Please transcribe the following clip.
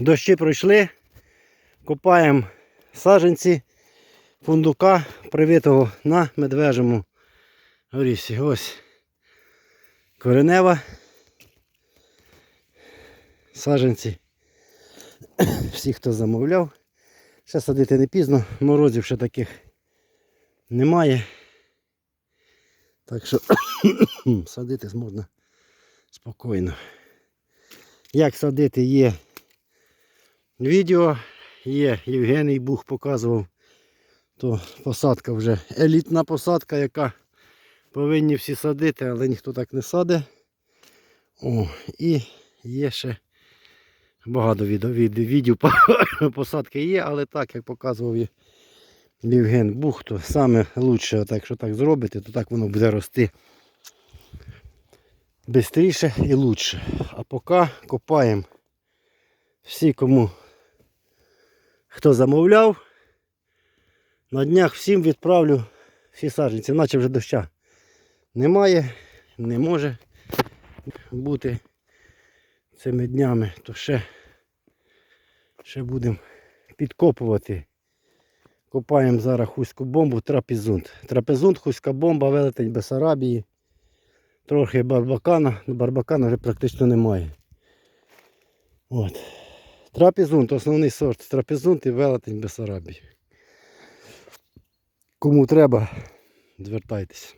Дощі пройшли. Копаємо саджанці фундука, привитого на медвежому горісі. Ось коренева. Саджанці. Всі, хто замовляв. Ще садити не пізно, морозів ще таких немає. Так що садити можна спокійно. Як садити є відео, є Євгеній Бух показував, то посадка вже елітна посадка, яка повинні всі садити, але ніхто так не садить. О, і є ще багато відео, відео посадки є, але так, як показував Євген Бух, то саме лучше, так, якщо так зробити, то так воно буде рости швидше і лучше. А поки копаємо всі, кому хто замовляв. На днях всім відправлю всі саджанці, наче вже доща немає, не може бути цими днями, то ще, ще будемо підкопувати. Копаємо зараз хуську бомбу, трапезунт. Трапезунт, хуська бомба, велетень Бесарабії. Трохи барбакана, ну, барбакана вже практично немає. От. Трапезунт, основний сорт. Трапезунт і велетень Бесарабії. Кому треба, звертайтесь.